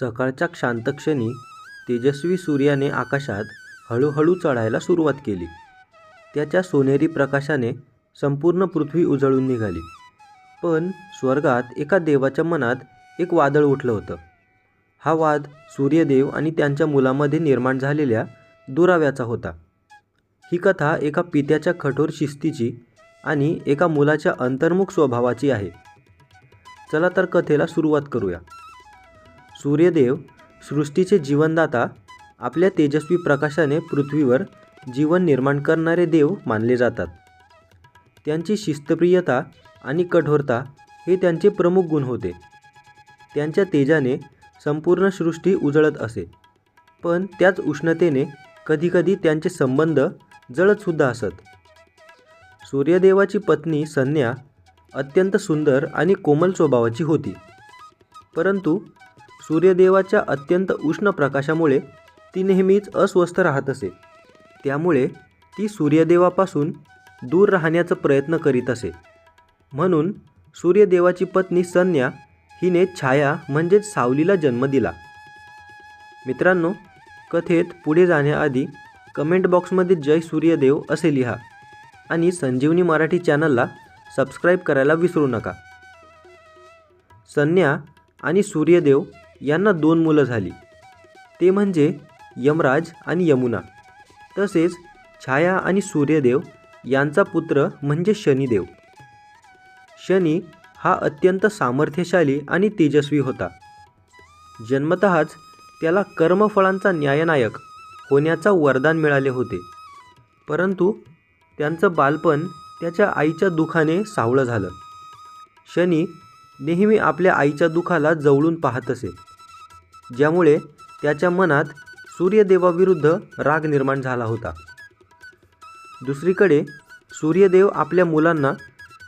सकाळच्या शांतक्षणी तेजस्वी सूर्याने आकाशात हळूहळू चढायला सुरुवात केली. त्याच्या सोनेरी प्रकाशाने संपूर्ण पृथ्वी उजळून निघाली. पण स्वर्गात एका देवाच्या मनात एक वादळ उठलं होतं. हा वाद सूर्यदेव आणि त्यांच्या मुलामध्ये निर्माण झालेल्या दुराव्याचा होता. ही कथा एका पित्याच्या कठोर शिस्तीची आणि एका मुलाच्या अंतर्मुख स्वभावाची आहे. चला तर कथेला सुरुवात करूया. सूर्यदेव सृष्टीचे जीवनदाता आपल्या तेजस्वी प्रकाशाने पृथ्वीवर जीवन निर्माण करणारे देव मानले जातात. त्यांची शिस्तप्रियता आणि कठोरता हे त्यांचे प्रमुख गुण होते. त्यांच्या तेजाने संपूर्ण सृष्टी उजळत असे. पण त्याच उष्णतेने कधीकधी त्यांचे संबंध जळतसुद्धा असत. सूर्यदेवाची पत्नी संज्ञा अत्यंत सुंदर आणि कोमल स्वभावाची होती. परंतु सूर्यदेवाच्या अत्यंत उष्ण प्रकाशामुळे ती नेहमीच अस्वस्थ राहत असे. त्यामुळे ती सूर्यदेवापासून दूर राहण्याचा प्रयत्न करीत असे. म्हणून सूर्यदेवाची पत्नी संज्ञा हिने छाया म्हणजेच सावलीला जन्म दिला. मित्रांनो कथेत पुढे जाण्याआधी कमेंट बॉक्समध्ये जय सूर्यदेव असे लिहा आणि संजीवनी मराठी चॅनलला सबस्क्राईब करायला विसरू नका. संज्ञा आणि सूर्यदेव यांना दोन मुलं झाली. ते म्हणजे यमराज आणि यमुना. तसेच छाया आणि सूर्यदेव यांचा पुत्र म्हणजे शनिदेव. शनी हा अत्यंत सामर्थ्यशाली आणि तेजस्वी होता. जन्मतःच त्याला कर्मफळांचा न्यायनायक होण्याचा वरदान मिळाले होते. परंतु त्यांचं बालपण त्याच्या आईच्या दुखाने सावळं झालं. शनी नेहमी आपल्या आईच्या दुखाला जवळून पाहत असे. ज्यामुळे त्याच्या मनात सूर्यदेवाविरुद्ध राग निर्माण झाला होता. दुसरीकडे सूर्यदेव आपल्या मुलांना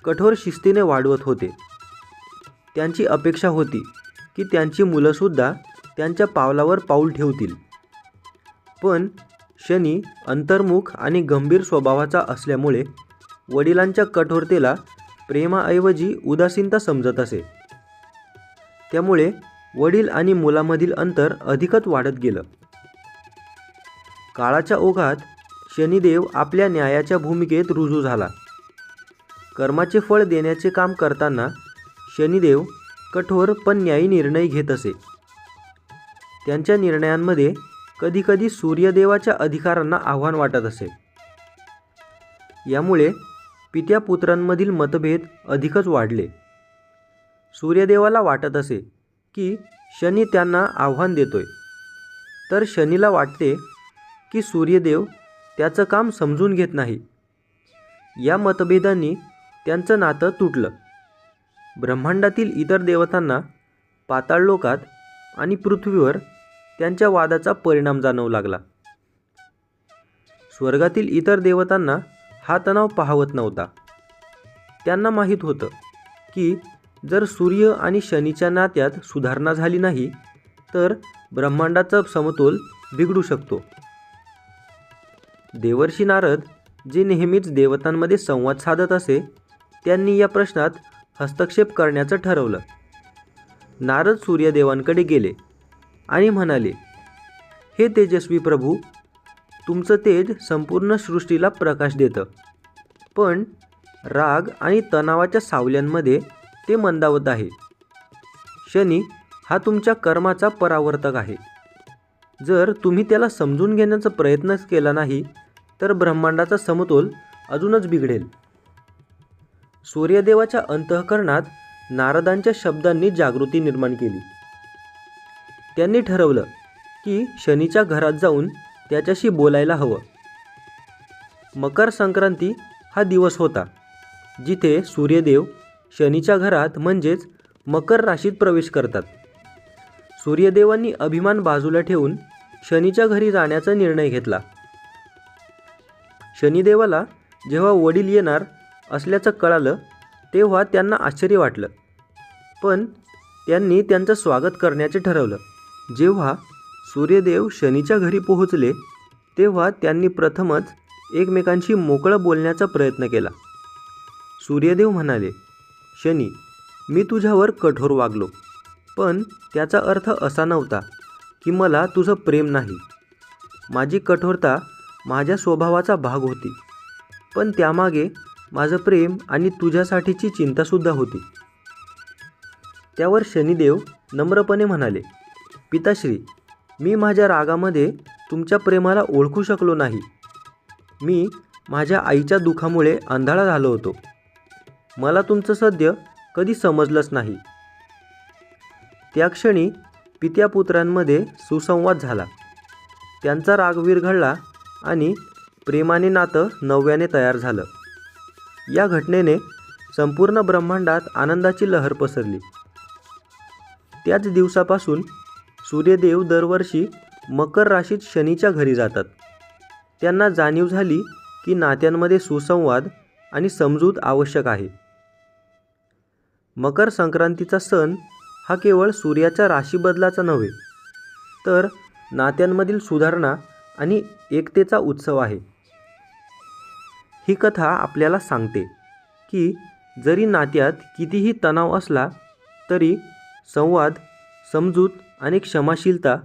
कठोर शिस्तीने वाढवत होते. त्यांची अपेक्षा होती की त्यांची मुलंसुद्धा त्यांच्या पावलावर पाऊल ठेवतील. पण शनी अंतर्मुख आणि गंभीर स्वभावाचा असल्यामुळे वडिलांच्या कठोरतेला प्रेमाऐवजी उदासीनता समजत असे. त्यामुळे वडील आणि मुलामधील अंतर अधिकच वाढत गेलं. काळाच्या ओघात शनिदेव आपल्या न्यायाच्या भूमिकेत रुजू झाला. कर्माचे फळ देण्याचे काम करताना शनिदेव कठोर पण न्यायी निर्णय घेत असे. त्यांच्या निर्णयांमध्ये कधीकधी सूर्यदेवाच्या अधिकारांना आव्हान वाटत असे. यामुळे पित्या पुत्रांमधील मतभेद अधिकच वाढले. सूर्यदेवाला वाटत असे की शनी त्यांना आव्हान देतोय. तर शनीला वाटते की सूर्यदेव त्याचं काम समजून घेत नाही. या मतभेदांनी त्यांचं नातं तुटलं. ब्रह्मांडातील इतर देवतांना पाताळलोकात आणि पृथ्वीवर त्यांच्या वादाचा परिणाम जाणवू लागला. स्वर्गातील इतर देवतांना हा तणाव पाहवत नव्हता. त्यांना माहीत होतं की जर सूर्य आणि शनीच्या नात्यात सुधारणा झाली नाही तर ब्रह्मांडाचा समतोल बिघडू शकतो. देवर्षी नारद जे नेहमीच देवतांमध्ये संवाद साधत असे त्यांनी या प्रश्नात हस्तक्षेप करण्याचं ठरवलं. नारद सूर्यदेवांकडे गेले आणि म्हणाले हे तेजस्वी प्रभू तुमचं तेज संपूर्ण सृष्टीला प्रकाश देतं. पण राग आणि तणावाच्या सावल्यांमध्ये ते मंदावत आहे. शनी हा तुमच्या कर्माचा परावर्तक आहे. जर तुम्ही त्याला समजून घेण्याचा प्रयत्नच केला नाही तर ब्रह्मांडाचा समतोल अजूनच बिघडेल. सूर्यदेवाच्या अंतःकरणात नारदांच्या शब्दांनी जागृती निर्माण केली. त्यांनी ठरवलं की शनीच्या घरात जाऊन त्याच्याशी बोलायला हवं. मकर संक्रांती हा दिवस होता जिथे सूर्यदेव शनीच्या घरात म्हणजेच मकर राशीत प्रवेश करतात. सूर्यदेवांनी अभिमान बाजूला ठेवून शनीच्या घरी जाण्याचा निर्णय घेतला. शनिदेवाला जेव्हा वडील येणार असल्याचं कळालं तेव्हा त्यांना आश्चर्य वाटलं. पण त्यांनी त्यांचं स्वागत करण्याचे ठरवलं. जेव्हा सूर्यदेव शनीच्या घरी पोहोचले तेव्हा त्यांनी प्रथमच एकमेकांशी मोकळं बोलण्याचा प्रयत्न केला. सूर्यदेव म्हणाले शनी मी तुझ्यावर कठोर वागलो. पण त्याचा अर्थ असा नव्हता की मला तुझं प्रेम नाही. माझी कठोरता माझ्या स्वभावाचा भाग होती. पण त्यामागे माझं प्रेम आणि तुझ्यासाठीची चिंतासुद्धा होती. त्यावर शनिदेव नम्रपणे म्हणाले पिताश्री मी माझ्या रागामध्ये तुमच्या प्रेमाला ओळखू शकलो नाही. मी माझ्या आईच्या दुखामुळे आंधळा झालो होतो. मला तुमचं सद्य कधी समजलंच नाही. त्या क्षणी पित्यापुत्रांमध्ये सुसंवाद झाला. त्यांचा राग विरघळला आणि प्रेमाने नातं नव्याने तयार झालं. या घटनेने संपूर्ण ब्रह्मांडात आनंदाची लहर पसरली. त्याच दिवसापासून सूर्यदेव दरवर्षी मकर राशीत शनीच्या घरी जातात. त्यांना जाणीव झाली की नात्यांमध्ये सुसंवाद आणि समजूत आवश्यक आहे. मकर संक्रांतीचा सण हा केवळ सूर्याच्या राशीबदलाचा नव्हे तर नात्यांमधील सुधारणा आणि एकतेचा उत्सव आहे. ही कथा आपल्याला सांगते की जरी नात्यात कितीही तणाव असला तरी संवाद समजूत आणि क्षमाशीलता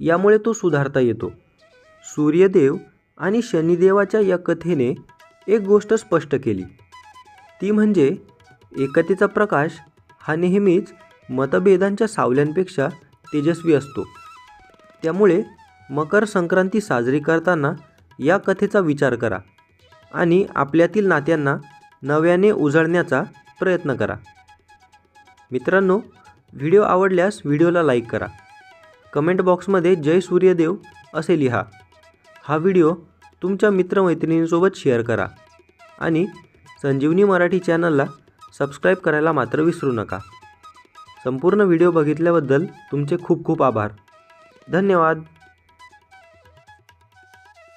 यामुळे तो सुधारता येतो. सूर्यदेव आणि शनिदेवाच्या या कथेने एक गोष्ट स्पष्ट केली. ती म्हणजे एकतेचा प्रकाश हा नेहमीच मतभेदांच्या सावल्यांपेक्षा तेजस्वी असतो. त्यामुळे मकर संक्रांती साजरी करताना या कथेचा विचार करा आणि आपल्यातील नात्यांना नव्याने उजळण्याचा प्रयत्न करा. मित्रांनो व्हिडिओ आवडल्यास व्हिडिओला लाईक करा. कमेंट बॉक्समध्ये जय सूर्यदेव असे लिहा. हा व्हिडिओ तुमच्या मित्रमैत्रिणींसोबत शेअर करा आणि संजीवनी मराठी चॅनलला सबस्क्राईब करायला मात्र विसरू नका. संपूर्ण व्हिडिओ बघितल्याबद्दल तुमचे खूप खूप आभार. धन्यवाद.